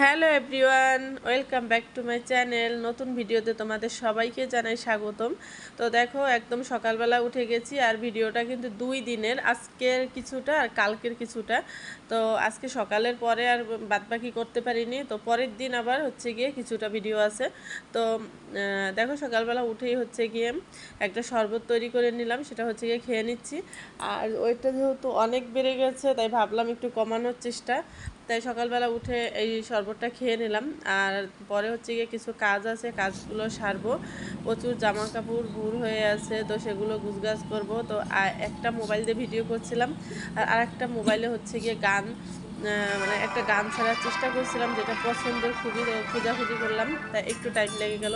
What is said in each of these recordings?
Hello everyone, welcome back to my channel. নতুন ভিডিওতে তোমাদের সবাইকে জানাই স্বাগতম। তো দেখো, একদম সকালবেলা উঠে গেছি আর ভিডিওটা কিন্তু দুই দিনের, আজকের কিছুটা আর কালকের কিছুটা। তো আজকে সকালের পরে আর বাদবাকি করতে পারিনি। তো পরের দিন আবার হচ্ছে গিয়ে কিছুটা ভিডিও আছে। তো দেখো সকালবেলা উঠেই হচ্ছে গিয়ে একটা শরবত তৈরি করে নিলাম, সেটা হচ্ছে গিয়ে খেয়ে নিচ্ছি। আর ওইটা যেহেতু অনেক বেড়ে গেছে, তাই ভাবলাম একটু কমানোর চেষ্টা। তাই সকালবেলা উঠে এই শরবতটা খেয়ে নিলাম। আর পরে হচ্ছে গিয়ে কিছু কাজ আছে, কাজগুলো সারবো। প্রচুর জামা কাপড় ভুর হয়ে আছে, তো সেগুলো গুছগাছ করব। তো একটা মোবাইল দিয়ে ভিডিও করছিলাম। আর আরেকটা মোবাইলে হচ্ছে গিয়ে গান মানে একটা গান ছাড়ার চেষ্টা করছিলাম, যেটা পছন্দের খুবই তো খোঁজাখুঁজি করলাম। তাই একটু টাইম লেগে গেল।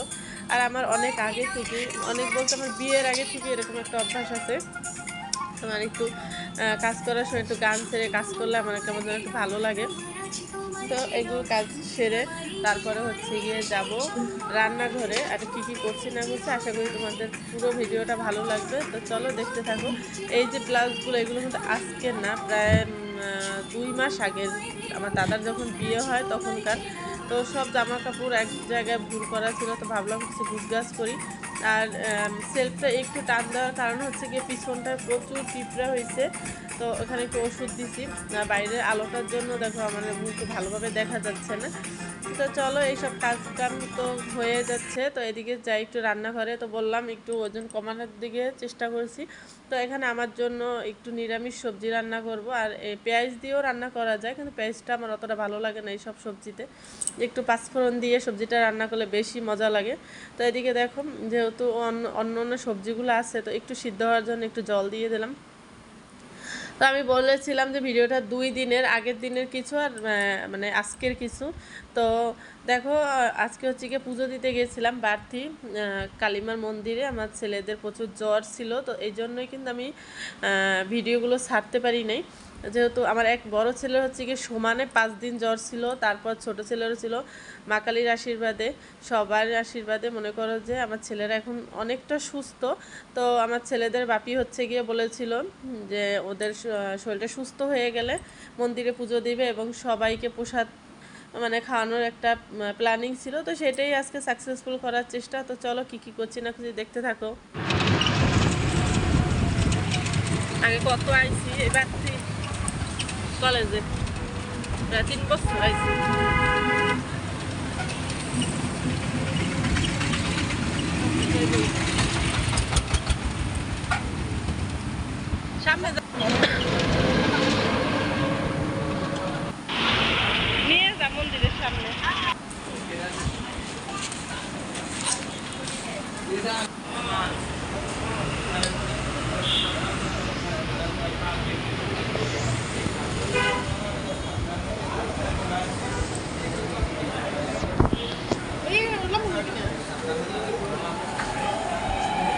আর আমার অনেক আগে থেকে অনেক বলতে আমার বিয়ের আগে থেকে এরকম একটা অভ্যাস আছে। আমার একটু কাজ করার সময় একটু গান ছেড়ে কাজ করলে আমার কেমন যেন একটু ভালো লাগে। তো এগুলো কাজ সেরে তারপরে হচ্ছে গিয়ে যাব রান্নাঘরে। আর কি কি করছি না করছি আশা করি তোমাদের পুরো ভিডিওটা ভালো লাগবে। তো চলো দেখতে থাকো। এই যে ব্লাউজগুলো, এগুলো কিন্তু আজকের না, প্রায় দুই মাস আগের আমার দাদার যখন বিয়ে হয় তখনকার। তো সব জামা কাপড় এক জায়গায় ভুল করা ছিল, তো ভাবলাম কিছু গুছগাছ করি। আর সেলফটা একটু টান দেওয়ার কারণ হচ্ছে গিয়ে পিছনটায় প্রচুর পিঁপড়া হয়েছে। তো ওখানে একটু ওষুধ দিছি। বাইরের আলোটার জন্য দেখো আমার মুখ ভালোভাবে দেখা যাচ্ছে না। তো চলো এইসব কাজ কাম তো হয়ে যাচ্ছে। তো এদিকে যাই একটু রান্নাঘরে। তো বললাম একটু ওজন কমানোর দিকে চেষ্টা করছি। তো এখানে আমার জন্য একটু নিরামিষ সবজি রান্না করব। আর পেঁয়াজ দিয়েও রান্না করা যায়, কিন্তু পেঁয়াজটা আমার অতটা ভালো লাগে না এইসব সবজিতে। একটু পাঁচফোড়ন দিয়ে সবজিটা রান্না করলে বেশি মজা লাগে। তো এদিকে দেখো, যেহেতু অন্য অন্য সবজিগুলো আছে, তো একটু সিদ্ধ হওয়ার জন্য একটু জল দিয়ে দিলাম। তো আমি বলেছিলাম যে ভিডিওটা দুই দিনের, আগের দিনের কিছু আর মানে আজকের কিছু। তো দেখো আজকে হচ্ছে গিয়ে পুজো দিতে গেছিলাম বাড়তি কালিমার মন্দিরে। আমার ছেলেদের প্রচুর জ্বর ছিল, তো এই জন্যই কিন্তু আমি ভিডিওগুলো ছাড়তে পারি নাই। যেহেতু আমার এক বড় ছেলে হচ্ছে গিয়ে সমানে পাঁচ দিন জ্বর ছিল, তারপর ছোট ছেলেরও ছিল, মা কালীর আশীর্বাদে, সবার আশীর্বাদে মনে করো যে আমার ছেলেরা এখন অনেকটা সুস্থ। তো আমার ছেলেদের বাপি হচ্ছে গিয়ে বলেছিল যে ওদের শরীরটা সুস্থ হয়ে গেলে মন্দিরে পুজো দিবে এবং সবাইকে প্রসাদ মানে খাওয়ানোর একটা প্ল্যানিং ছিল, তো সেটাই আজকে সাকসেসফুল করার চেষ্টা। তো চলো কি কি করছি না করছি দেখতে থাকো। আগে কত আইছি? এবার কলেজে। প্রায় তিন বছর আইছি। সামনে যা- নিয়ে যা মন্দিরের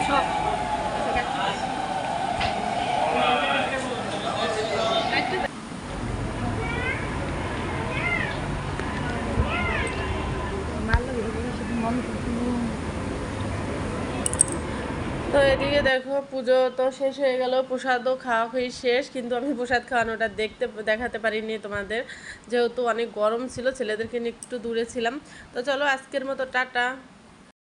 সামনে তো এদিকে দেখো, পুজো তো শেষ হয়ে গেল, প্রসাদও খাওয়া হয়ে শেষ, কিন্তু আমি প্রসাদ খাওয়ানোটা দেখতে, দেখাতে পারিনি তোমাদের। যেহেতু অনেক গরম ছিল, ছেলেদেরকে নিয়ে একটু দূরে ছিলাম। তো চলো আজকের মতো, টাটা।